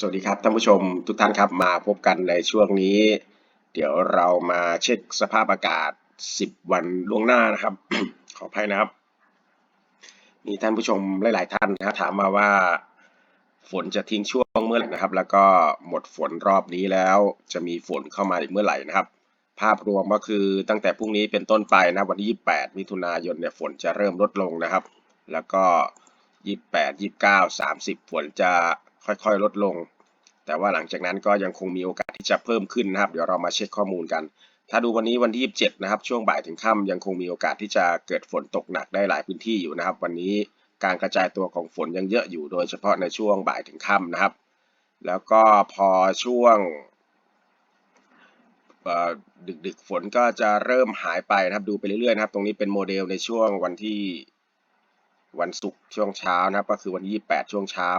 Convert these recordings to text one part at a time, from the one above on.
สวัสดีครับท่านผู้ชมทุกท่านครับมาพบกันในช่วงนี้ เดี๋ยวเรามาเช็คสภาพอากาศ 10 วันล่วงหน้านะครับ ขออภัยนะครับ มีท่านผู้ชมหลาย ๆ ท่านนะถามมาว่า ฝนจะทิ้งช่วงเมื่อไหร่นะครับ แล้วก็หมดฝนรอบนี้แล้วจะมีฝนเข้ามาอีกเมื่อไหร่นะครับ ภาพรวมก็คือตั้งแต่พรุ่งนี้เป็นต้นไปนะวันที่ 28 มิถุนายนเนี่ยฝนจะเริ่มลดลงนะครับ แล้วก็ 28 29 30 ฝนจะ ค่อยๆ ลดลง แต่ว่าหลังจากนั้นก็ยังคงมีโอกาสที่จะเพิ่มขึ้นนะครับ เดี๋ยวเรามาเช็คข้อมูลกัน ถ้าดูวันนี้วันที่ 27 นะครับ ช่วงบ่ายถึงค่ำยังคงมีโอกาสที่จะเกิดฝนตกหนักได้หลายพื้นที่อยู่นะครับ วันนี้การกระจายตัวของฝนยังเยอะอยู่โดยเฉพาะในช่วงบ่ายถึงค่ำนะครับ แล้วก็พอช่วงดึกๆฝนก็จะเริ่มหายไปนะครับ ดูไปเรื่อยๆนะครับ ตรงนี้เป็นโมเดลในช่วงวันที่วันศุกร์ช่วงเช้านะครับ ก็คือวันที่28 ช่วงเช้า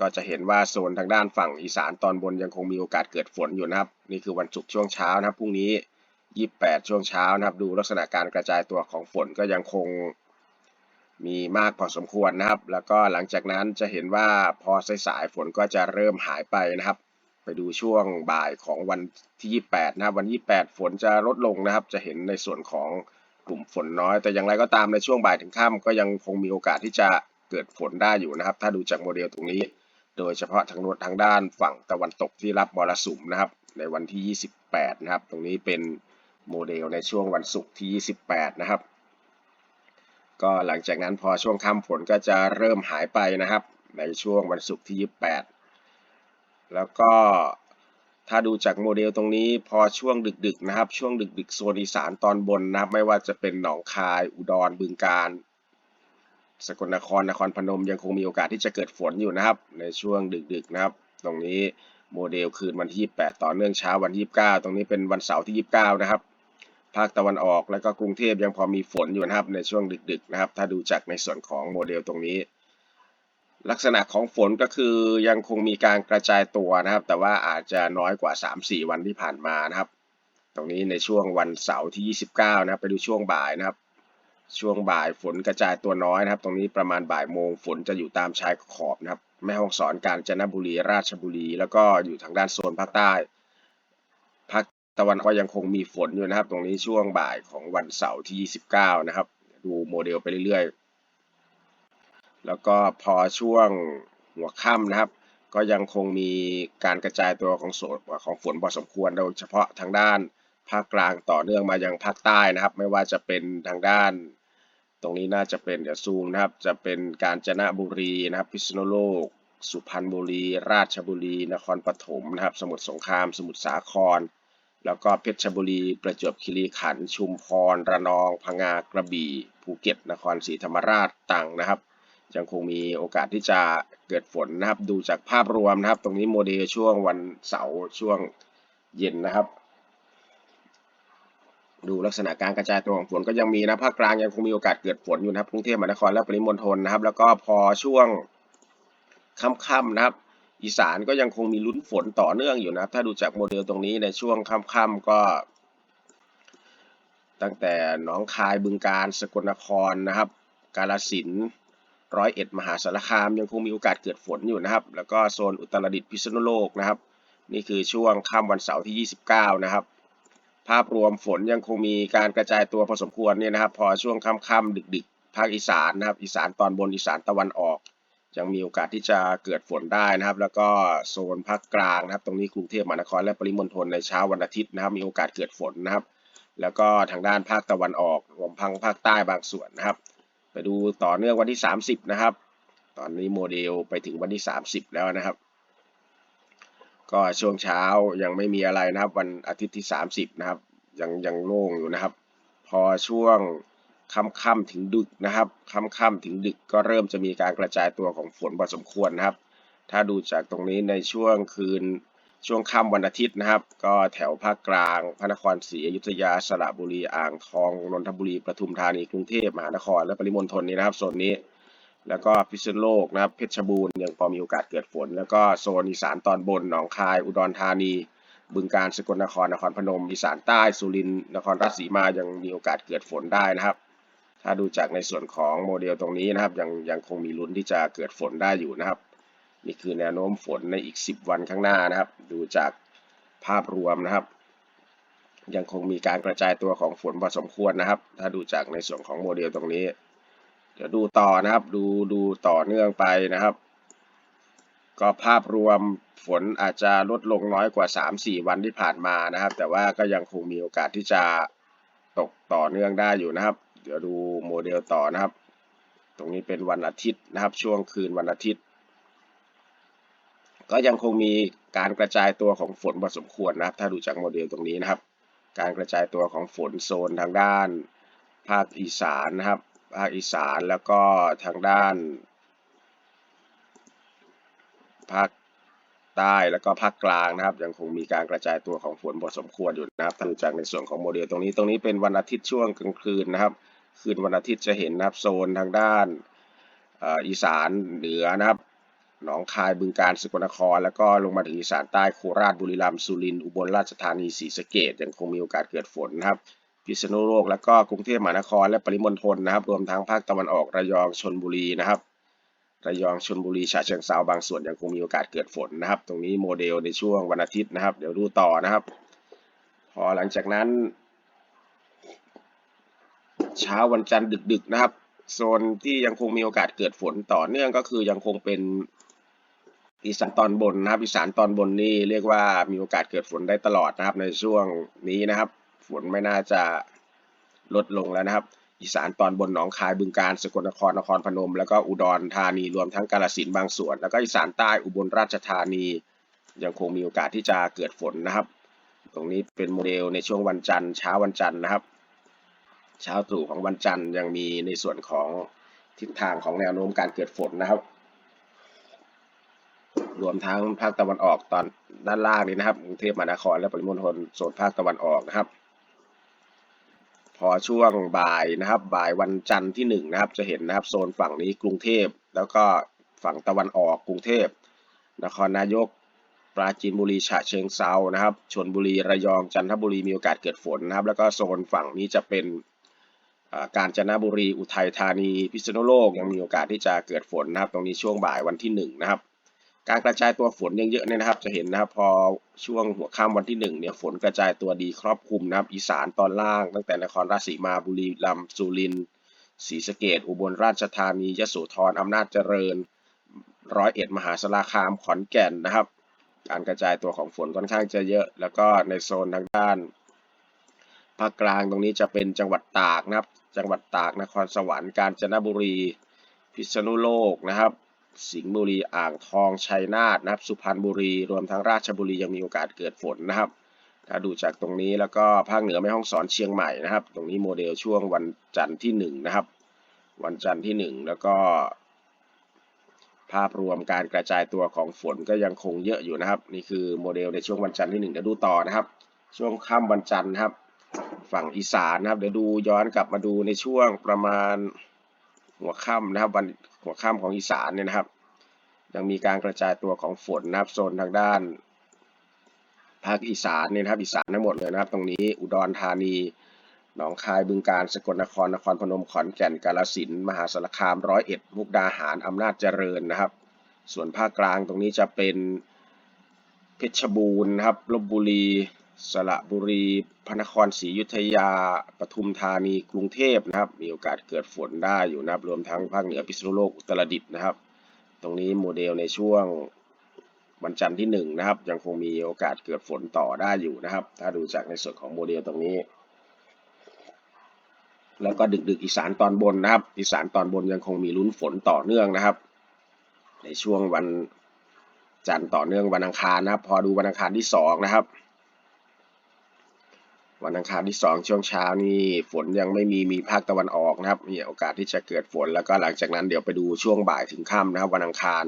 ก็จะเห็นว่าโซนทางด้านฝั่งอีสานตอนบนยังคงมีโอกาสเกิดฝนอยู่นะครับ นี่คือวันศุกร์ช่วงเช้านะครับพรุ่งนี้ 28 ช่วงเช้านะครับ ดูลักษณะการกระจายตัวของฝนก็ยังคงมีมากพอสมควรนะครับ แล้วก็หลังจากนั้นจะเห็นว่าพอสายๆฝนก็จะเริ่มหายไปนะครับ ไปดูช่วงบ่ายของวันที่ 28 นะครับ วัน 28 ฝนจะลดลงนะครับ จะเห็นในส่วนของกลุ่มฝนน้อย แต่อย่างไรก็ตามในช่วงบ่ายถึงค่ำก็ยังคงมีโอกาสที่จะเกิดฝนได้อยู่นะครับ ถ้าดูจากโมเดลตรงนี้ โดยเฉพาะทางโน้นทางด้านฝั่งตะวันตกที่รับมรสุมนะครับ ในวันที่ 28 นะครับ ตรงนี้เป็นโมเดลในช่วงวันศุกร์ที่ 28 นะครับ ก็หลังจากนั้นพอช่วงค่ำฝนก็จะเริ่มหายไปนะครับ ในช่วงวันศุกร์ที่ 28 แล้วก็ถ้าดูจากโมเดลตรงนี้พอช่วงดึกๆนะครับ ช่วงดึกๆโซนอีสานตอนบนนะครับ ไม่ว่าจะเป็นหนองคาย อุดรบึงกาฬ สกลนครนครพนมยังคงมีโอกาสที่จะเกิดฝนอยู่นะครับ ในช่วงดึกๆนะครับ ตรงนี้โมเดลคืนวันที่28ต่อเนื่องเช้าวันที่ 29 ตรงนี้เป็นวันเสาร์ที่ 29 นะครับ ภาคตะวันออกแล้วก็กรุงเทพยังพอมีฝนอยู่นะครับในช่วงดึกๆนะครับ ถ้าดูจากในส่วนของโมเดลตรงนี้ ลักษณะของฝนก็คือยังคงมีการกระจายตัวนะครับ แต่ว่าอาจจะน้อยกว่า 3-4 วันที่ผ่านมานะครับ ตรงนี้ในช่วงวันเสาร์ที่ 29 นะครับ ไปดูช่วงบ่ายนะครับ ช่วงบ่ายฝนกระจายตัวน้อยนะครับ ตรงนี้ประมาณบ่ายโมงฝนจะอยู่ตามชายขอบนะครับ แม่ฮ่องสอนกาญจนบุรีราชบุรี แล้วก็อยู่ทางด้านโซนภาคใต้ภาคตะวันก็ยังคงมีฝนอยู่นะครับ ตรงนี้ช่วงบ่ายของวันเสาร์ที่ 29 นะครับ ดูโมเดลไปเรื่อยๆ แล้วก็พอช่วงหัวค่ำนะครับ ก็ยังคงมีการกระจายตัวของโซนของฝนพอสมควรโดยเฉพาะทางด้านภาคกลางต่อเนื่องมายังภาคใต้นะครับ ไม่ว่าจะเป็นทางด้าน ตรงนี้น่าจะเป็นเดี๋ยวซูมนะครับจะเป็นกาญจนบุรีนะครับพิษณุโลก สุพรรณบุรี ราชบุรี นครปฐมนะครับ สมุทรสงคราม สมุทรสาคร แล้วก็เพชรบุรี ประจวบคีรีขันธ์ชุมพร ระนอง พังงากระบี่ ภูเก็ต นครศรีธรรมราชตังนะครับยังคงมีโอกาสที่จะเกิดฝนนะครับ ดูจากภาพรวมนะครับ ตรงนี้โมเดลช่วงวันเสาร์ช่วงเย็นนะครับ ดูลักษณะการกระจายตัวของฝนก็ยังมีนะภาคกลางยังคงมีโอกาสเกิดฝนอยู่นะครับกรุงเทพมหานครและปริมณฑลนะครับ แล้วก็พอช่วงค่ำๆนะครับ อีสานก็ยังคงมีลุ้นฝนต่อเนื่องอยู่นะครับ ถ้าดูจากโมเดลตรงนี้ในช่วงค่ำๆก็ ตั้งแต่หนองคายบึงกาฬสกลนครนะครับ กาฬสินธุ์ร้อยเอ็ดมหาสารคามยังคงมีโอกาสเกิดฝนอยู่นะครับ แล้วก็โซนอุตรดิตถ์พิษณุโลกนะครับ นี่คือช่วงค่ำวันเสาร์ที่ 29 นะครับ ภาพรวมฝนยังคงมีการกระจายตัวพอสมควรเนี่ยนะครับ พอช่วงค่ำๆดึก ๆ ภาคอีสานนะครับ อีสานตอนบนอีสานตะวันออก ยังมีโอกาสที่จะเกิดฝนได้นะครับ แล้วก็โซนภาคกลางนะครับ ตรงนี้กรุงเทพมหานครและปริมณฑลในเช้าวันอาทิตย์นะครับ มีโอกาสเกิดฝนนะครับ แล้วก็ทางด้านภาคตะวันออกรวมพังภาคใต้บางส่วนนะครับ ไปดูต่อเนื่องวันที่ 30 นะครับ ตอนนี้โมเดลไปถึงวันที่ 30 แล้วนะครับ ก็ช่วงเช้ายังไม่มีอะไรนะครับ วันอาทิตย์ที่ 30 นะครับ ยังยังโล่งอยู่นะครับ พอช่วงค่ำๆถึงดึกนะครับค่ำๆถึงดึกก็เริ่มจะมีการกระจายตัวของฝนพอสมควรนะครับ ถ้าดูจากตรงนี้ในช่วงคืนช่วงค่ำวันอาทิตย์นะครับ ก็แถวภาคกลาง พระนครศรีอยุธยาสระบุรีอ่างทองนนทบุรีปทุมธานีกรุงเทพมหานครและปริมณฑลนี้นะครับโซนนี้ แล้วก็พิษณุโลกนะครับเพชรบูรณ์ยังพอมีโอกาสเกิดฝน แล้วก็โซนอีสานตอนบนหนองคาย อุดรธานี บึงกาฬสกลนครนครพนมอีสานใต้สุรินทร์นครราชสีมายังมีโอกาสเกิดฝนได้นะครับ ถ้าดูจากในส่วนของโมเดลตรงนี้นะครับ ยังยังคงมีลุ้นที่จะเกิดฝนได้อยู่นะครับ นี่คือแนวโน้มฝนในอีก 10 วันข้างหน้านะครับ ดูจากภาพรวมนะครับ ยังคงมีการกระจายตัวของฝนพอสมควรนะครับ ถ้าดูจากในส่วนของโมเดลตรงนี้ ดี๋ยวดูต่อนะครับ ดูดูต่อเนื่องไปนะครับ ก็ภาพรวมฝนอาจจะลดลงน้อยกว่า 3-4 วันที่ผ่านมานะครับ แต่ว่าก็ยังคงมีโอกาสที่จะตกต่อเนื่องได้อยู่นะครับ เดี๋ยวดูโมเดลต่อนะครับ ตรงนี้เป็นวันอาทิตย์นะครับ ช่วงคืนวันอาทิตย์ ก็ยังคงมีการกระจายตัวของฝนพอสมควรนะครับ ถ้าดูจากโมเดลตรงนี้นะครับ การกระจายตัวของฝนโซนทางด้านภาคอีสานนะครับ ภาคอีสานแล้วก็ทางด้านภาคใต้แล้วก็ภาคกลางนะครับ ยังคงมีการกระจายตัวของฝนพอสมควรอยู่นะครับดูจากในส่วนของโมเดลตรงนี้ตรงนี้เป็นวันอาทิตย์ช่วงกลางคืนนะครับ คืนวันอาทิตย์จะเห็นนะครับโซนทางด้านอีสานเหนือนะครับหนองคายบึงกาฬสกลนคร แล้วก็ลงมาถึงอีสานใต้โคราชบุรีรัมย์สุรินทร์อุบลราชธานีศรีสะเกษยังคงมีโอกาสเกิดฝนนะครับ พิษณุโลก แล้วก็กรุงเทพมหานครและปริมณฑลนะครับ รวมทั้งภาคตะวันออกระยองชนบุรีนะครับ ระยองชนบุรีฉะเชิงเซาบางส่วนยังคงมีโอกาสเกิดฝนนะครับ ตรงนี้โมเดลในช่วงวันอาทิตย์นะครับ เดี๋ยวดูต่อนะครับ พอหลังจากนั้น เช้าวันจันทร์ดึกๆนะครับ โซนที่ยังคงมีโอกาสเกิดฝนต่อเนื่องก็คือยังคงเป็นอีสานตอนบนนะครับอีสานตอนบนนี่เรียกว่ามีโอกาสเกิดฝนได้ตลอดนะครับในช่วงนี้นะครับ ฝนไม่น่าจะลดลงแล้วนะครับ อีสานตอนบนหนองคายบึงกาฬสกลนครนครพนม แล้วก็อุดรธานีรวมทั้งกาฬสินบางส่วน แล้วก็อีสานใต้อุบลราชธานี ยังคงมีโอกาสที่จะเกิดฝนนะครับ ตรงนี้เป็นโมเดลในช่วงวันจันทร์เช้าวันจันทร์นะครับ เช้าตรู่ของวันจันทร์ยังมีในส่วนของทิศทางของแนวโน้มการเกิดฝนนะครับรวมทั้งภาคตะวันออกตอนด้านล่างนี้นะครับกรุงเทพมหานครและปริมณฑลโซนภาคตะวันออกนะครับ อช่วงบ่ายนะครับ บ่ายวันจันทร์ที่หนึ่งนะครับ จะเห็นนะครับโซนฝั่งนี้กรุงเทพ แล้วก็ฝั่งตะวันออกกรุงเทพ นครนายก ปราจีนบุรีฉะเชิงเซานะครับชนบุรีระยองจันทบุรีมีโอกาสเกิดฝนนะครับ แล้วก็โซนฝั่งนี้จะเป็นกาญจนบุรีอุทัยธานีพิษณุโลกยังมีโอกาสที่จะเกิดฝนนะครับ ตรงนี้ช่วงบ่ายวันที่1นะครับ การกระจายตัวฝนเยอะๆเนี่ยนะครับ จะเห็นนะครับพอช่วงหัวค่ำวันที่1เนี่ยฝนกระจายตัวดีครอบคลุมนะครับอีสานตอนล่าง ตั้งแต่นครราชสีมาบุรีรัมย์สุรินทร์ศรีสะเกษอุบลราชธานียโสธรอำนาจเจริญ ร้อยเอ็ดมหาสารคามขอนแก่นนะครับ การกระจายตัวของฝนค่อนข้างจะเยอะ แล้วก็ในโซนทางด้านภาคกลางตรงนี้จะเป็นจังหวัดตากนะครับ จังหวัดตากนครสวรรค์กาญจนบุรี พิษณุโลกนะครับ สิงห์บุรีอ่างทองชัยนาทนะครับสุพรรณบุรีรวมทั้งราชบุรียังมีโอกาสเกิดฝนนะครับถ้าดูจากตรงนี้แล้วก็ภาคเหนือแม่ฮ่องสอนเชียงใหม่นะครับ ตรงนี้โมเดลช่วงวันจันทร์ที่1นะครับ วันจันทร์ที่ 1 แล้วก็ ภาพรวมการกระจายตัวของฝนก็ยังคงเยอะอยู่นะครับ นี่คือโมเดลในช่วงวันจันทร์ที่1เดี๋ยวดูต่อนะครับ ช่วงค่ำวันจันทร์นะครับ ฝั่งอีสานนะครับ เดี๋ยวดูย้อนกลับมาดูในช่วงประมาณ หัวค่ำนะครับวันหัวค่ำของอีสานเนี่ยนะครับ ยังมีการกระจายตัวของฝนนะครับโซนทางด้านภาคอีสานเนี่ยนะครับอีสานทั้งหมดเลยนะครับ ตรงนี้อุดรธานีหนองคายบึงกาฬสกลนครนครพนมขอนแก่นกาฬสินธุ์มหาสารคามร้อยเอ็ดมุกดาหารอำนาจเจริญนะครับ ส่วนภาคกลางตรงนี้จะเป็นเพชรบูรณ์นะครับลบบุรี สระบุรี พระนครศรีอยุธยา ปทุมธานี กรุงเทพนะครับ มีโอกาสเกิดฝนได้อยู่นะครับ รวมทั้งภาคเหนือพิษณุโลก อุตรดิตถ์นะครับ ตรงนี้โมเดลในช่วงวันจันทร์ที่1นะครับ ยังคงมีโอกาสเกิดฝนต่อได้อยู่นะครับ ถ้าดูจากในส่วนของโมเดลตรงนี้ แล้วก็ดึกๆอีสานตอนบนนะครับ อีสานตอนบนยังคงมีลุ้นฝนต่อเนื่องนะครับ ในช่วงวันจันทร์ต่อเนื่องวันอังคารนะครับ พอดูวันอังคารที่2นะครับ วันอังคารที่ 2 ช่วงเช้านี่ฝนยังไม่มีมีภาคตะวันออกนะครับ มีโอกาสที่จะเกิดฝน แล้วก็หลังจากนั้นเดี๋ยวไปดูช่วงบ่ายถึงค่ำนะครับ วันอังคาร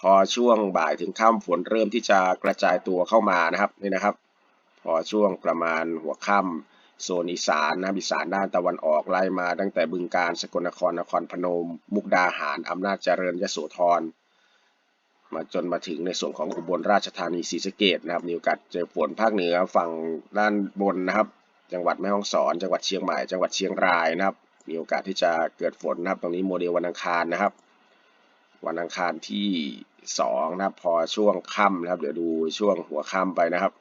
พอช่วงบ่ายถึงค่ำฝนเริ่มที่จะกระจายตัวเข้ามานะครับนี่นะครับ พอช่วงประมาณหัวค่ำโซนอีสานนะอีสานด้านตะวันออกไล่มาตั้งแต่บึงกาฬสกลนครนครพนม มุกดาหารอำนาจเจริญยโสธร มาจนมาถึงในส่วนของอุบลราชธานีศรีสะเกดนะครับมีโอกาสเจอฝนภาคเหนือฝั่งด้านบนนะครับ จังหวัดแม่ฮ่องสอน จังหวัดเชียงใหม่ จังหวัดเชียงรายนะครับ มีโอกาสที่จะเกิดฝนนะครับ ตรงนี้โมเดลวันอังคารนะครับ วันอังคารที่สองนะครับพอช่วงค่ำนะครับ เดี๋ยวดูช่วงหัวค่ำไปนะครับ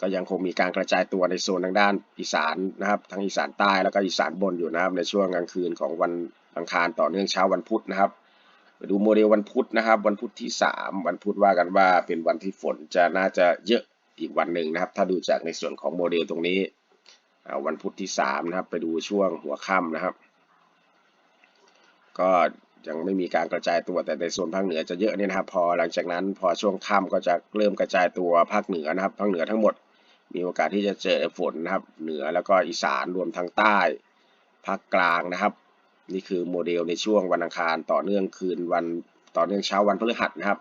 ก็ยังคงมีการกระจายตัวในโซนทางด้านอีสานนะครับ ทั้งอีสานใต้แล้วก็อีสานบนอยู่นะครับ ในช่วงกลางคืนของวันอังคารต่อเนื่องเช้าวันพุธนะครับ ดูโมเดลวันพุธนะครับ วันพุธที่ 3 วันพุธว่ากันว่าเป็นวันที่ฝนจะน่าจะเยอะอีกวันหนึ่งนะครับ ถ้าดูจากในส่วนของโมเดลตรงนี้วันพุธที่ 3 นะครับ ไปดูช่วงหัวค่ำนะครับ ก็ยังไม่มีการกระจายตัวแต่ในโซนภาคเหนือจะเยอะเนี่ยนะครับพอหลังจากนั้นพอช่วงค่ำก็จะเริ่มกระจายตัวภาคเหนือนะครับภาคเหนือทั้งหมดมีโอกาสที่จะเจอฝนนะครับ เหนือแล้วก็อีสานรวมทั้งใต้ภาคกลางนะครับ นี่คือโมเดลในช่วงวันอังคารต่อเนื่องคืนวันต่อเนื่องเช้าวันพฤหัสนะครับ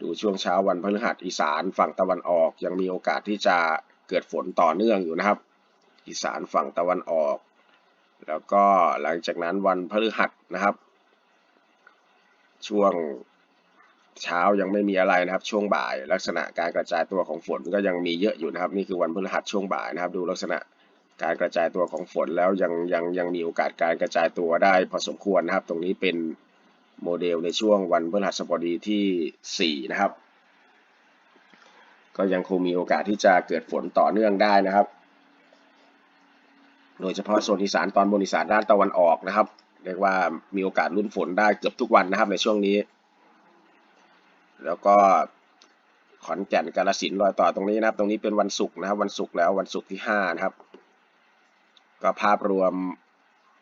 ดูช่วงเช้าวันพฤหัสอีสานฝั่งตะวันออกยังมีโอกาสที่จะเกิดฝนต่อเนื่องอยู่นะครับ อีสานฝั่งตะวันออก แล้วก็หลังจากนั้นวันพฤหัสนะครับ ช่วงเช้ายังไม่มีอะไรนะครับ ช่วงบ่าย ลักษณะการกระจายตัวของฝนก็ยังมีเยอะอยู่นะครับ นี่คือวันพฤหัสช่วงบ่ายนะครับ ดูลักษณะ การกระจายตัวของฝนแล้วยังยังยังมีโอกาสการกระจายตัวได้พอสมควรนะครับ ตรงนี้เป็นโมเดลในช่วงวันพฤหัสบดีที่ 4 นะครับ ก็ยังคงมีโอกาสที่จะเกิดฝนต่อเนื่องได้นะครับ โดยเฉพาะโซนอีสานตอนบนอีสานด้านตะวันออกนะครับ เรียกว่ามีโอกาสลุ้นฝนได้เกือบทุกวันนะครับในช่วงนี้ แล้วก็ขอนแก่นกาลสินรอยต่อตรงนี้นะครับ ตรงนี้เป็นวันศุกร์นะครับ วันศุกร์แล้ววันศุกร์ที่5นะครับ ก็ภาพรวม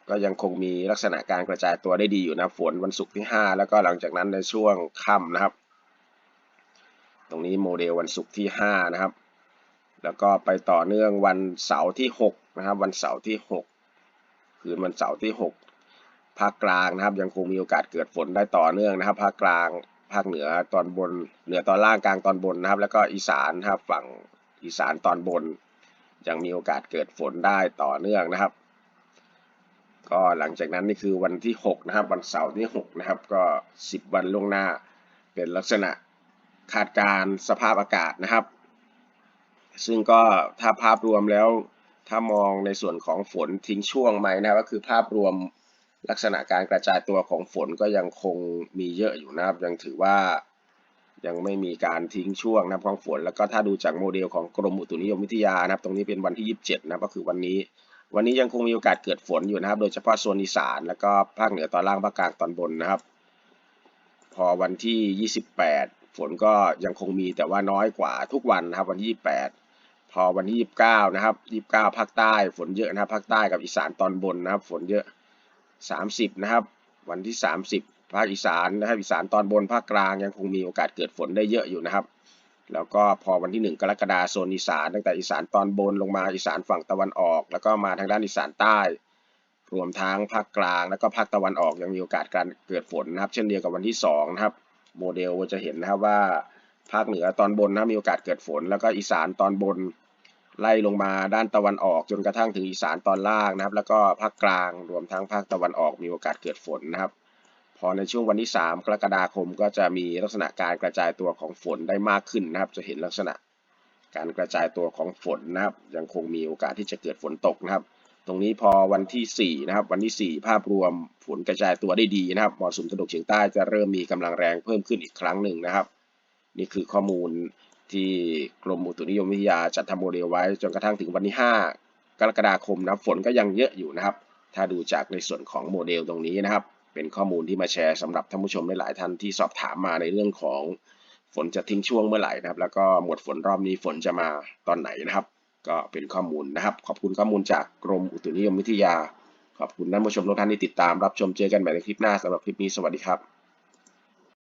ก็ยังคงมีลักษณะการกระจายตัวได้ดีอยู่นะฝนวันศุกร์ที่ 5 แล้วก็หลังจากนั้นในช่วงค่ำนะครับ ตรงนี้โมเดลวันศุกร์ที่ 5 นะครับ แล้วก็ไปต่อเนื่องวันเสาร์ที่ 6 นะครับ วันเสาร์ที่ 6 คืนวันเสาร์ที่ 6 ภาคกลางนะครับ ยังคงมีโอกาสเกิดฝนได้ต่อเนื่องนะครับ ภาคกลางภาคเหนือตอนบน เหนือตอนล่างกลางตอนบนนะครับ แล้วก็อีสานนะครับฝั่งอีสานตอนบน ยังมีโอกาสเกิดฝนได้ต่อเนื่องนะครับ ก็หลังจากนั้นนี่คือวันที่ 6 นะครับ วันเสาร์ที่ 6 นะครับ ก็ 10 วันล่วงหน้า เป็นลักษณะคาดการสภาพอากาศนะครับ ซึ่งก็ถ้าภาพรวมแล้วถ้ามองในส่วนของฝนทิ้งช่วงไหมนะครับ ก็คือภาพรวมลักษณะการกระจายตัวของฝนก็ยังคงมีเยอะอยู่นะครับ ยังถือว่า ยังไม่มีการทิ้งช่วงนะครับของฝน แล้วก็ถ้าดูจากโมเดลของกรมอุตุนิยมวิทยานะครับ ตรงนี้เป็นวันที่ 27 นะก็คือวันนี้ วันนี้ยังคงมีโอกาสเกิดฝนอยู่นะครับ โดยเฉพาะโซนอีสาน แล้วก็ภาคเหนือตอนล่างภาคกลางตอนบนนะครับ พอวันที่ 28 ฝนก็ยังคงมีแต่ว่าน้อยกว่าทุกวันนะครับ วันที่ 28 พอวันที่ 29 นะครับ 29 ภาคใต้ฝนเยอะนะครับภาคใต้กับอีสานตอนบนนะครับ ฝนเยอะ 30 นะครับ วันที่ 30 ภาคอีสานนะครับอีสานตอนบนภาคกลางยังคงมีโอกาสเกิดฝนได้เยอะอยู่นะครับ แล้วก็พอวันที่ 1 กรกฎาคมโซนอีสานตั้งแต่อีสานตอนบนลงมาอีสานฝั่งตะวันออก แล้วก็มาทางด้านอีสานใต้ รวมทั้งภาคกลาง แล้วก็ภาคตะวันออกยังมีโอกาสการเกิดฝนนะครับ เช่นเดียวกับวันที่2นะครับโมเดลจะเห็นนะครับว่าภาคเหนือตอนบนนะมีโอกาสเกิดฝน แล้วก็อีสานตอนบนไล่ลงมาด้านตะวันออก จนกระทั่งถึงอีสานตอนล่างนะครับ แล้วก็ภาคกลางรวมทั้งภาคตะวันออกมีโอกาสเกิดฝนนะครับ พอในช่วงวันที่ 3 กรกฎาคมก็จะมีลักษณะการกระจายตัวของฝนได้มากขึ้นนะครับ จะเห็นลักษณะการกระจายตัวของฝนนะครับ ยังคงมีโอกาสที่จะเกิดฝนตกนะครับ ตรงนี้พอวันที่4นะครับ วันที่ 4 ภาพรวมฝนกระจายตัวได้ดีนะครับมรสุมตะวันตกเฉียงใต้จะเริ่มมีกำลังแรงเพิ่มขึ้นอีกครั้งหนึ่งนะครับ นี่คือข้อมูลที่กรมอุตุนิยมวิทยาจัดทำโมเดลไว้จนกระทั่งถึงวันที่ 5 กรกฎาคมนะฝนก็ยังเยอะอยู่นะครับ ถ้าดูจากในส่วนของโมเดลตรงนี้นะครับ เป็นข้อมูลที่มาแชร์สำหรับท่านผู้ชมหลายๆท่านที่สอบถามมาในเรื่องของฝนจะทิ้งช่วงเมื่อไหร่นะครับ แล้วก็หมดฝนรอบนี้ฝนจะมาตอนไหนนะครับ ก็เป็นข้อมูลนะครับ ขอบคุณข้อมูลจากกรมอุตุนิยมวิทยา ขอบคุณท่านผู้ชมทุกท่านที่ติดตามรับชมเจอกันใหม่ในคลิปหน้าสำหรับคลิปนี้สวัสดีครับ